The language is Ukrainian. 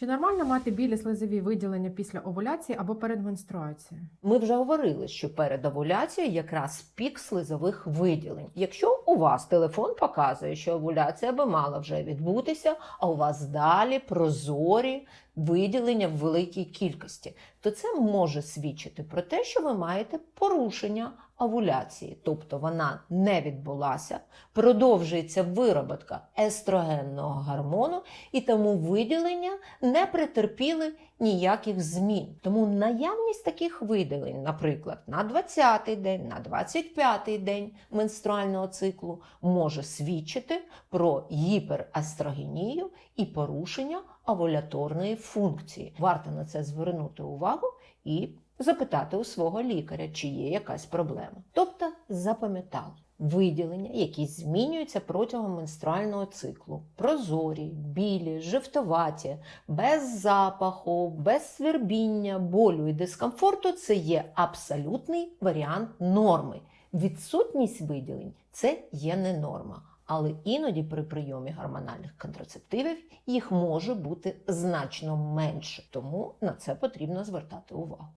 Чи нормально мати білі слизові виділення після овуляції або перед менструацією? Ми вже говорили, що перед овуляцією якраз пік слизових виділень. Якщо у вас телефон показує, що овуляція би мала вже відбутися, а у вас далі прозорі виділення в великій кількості, то це може свідчити про те, що ви маєте порушення овуляції, тобто вона не відбулася, продовжується вироботка естрогенного гормону, і тому виділення не претерпіли ніяких змін. Тому наявність таких виділень, наприклад, на 20-й день, на 25-й день менструального циклу, може свідчити про гіперестрогенію і порушення овуляторної функції. Варто на це звернути увагу і запитати у свого лікаря, чи є якась проблема. Тобто запам'ятали. Виділення, які змінюються протягом менструального циклу, прозорі, білі, жовтоваті, без запаху, без свербіння, болю і дискомфорту це є абсолютний варіант норми. Відсутність виділень це є не норма. Але іноді при прийомі гормональних контрацептивів їх може бути значно менше, тому на це потрібно звертати увагу.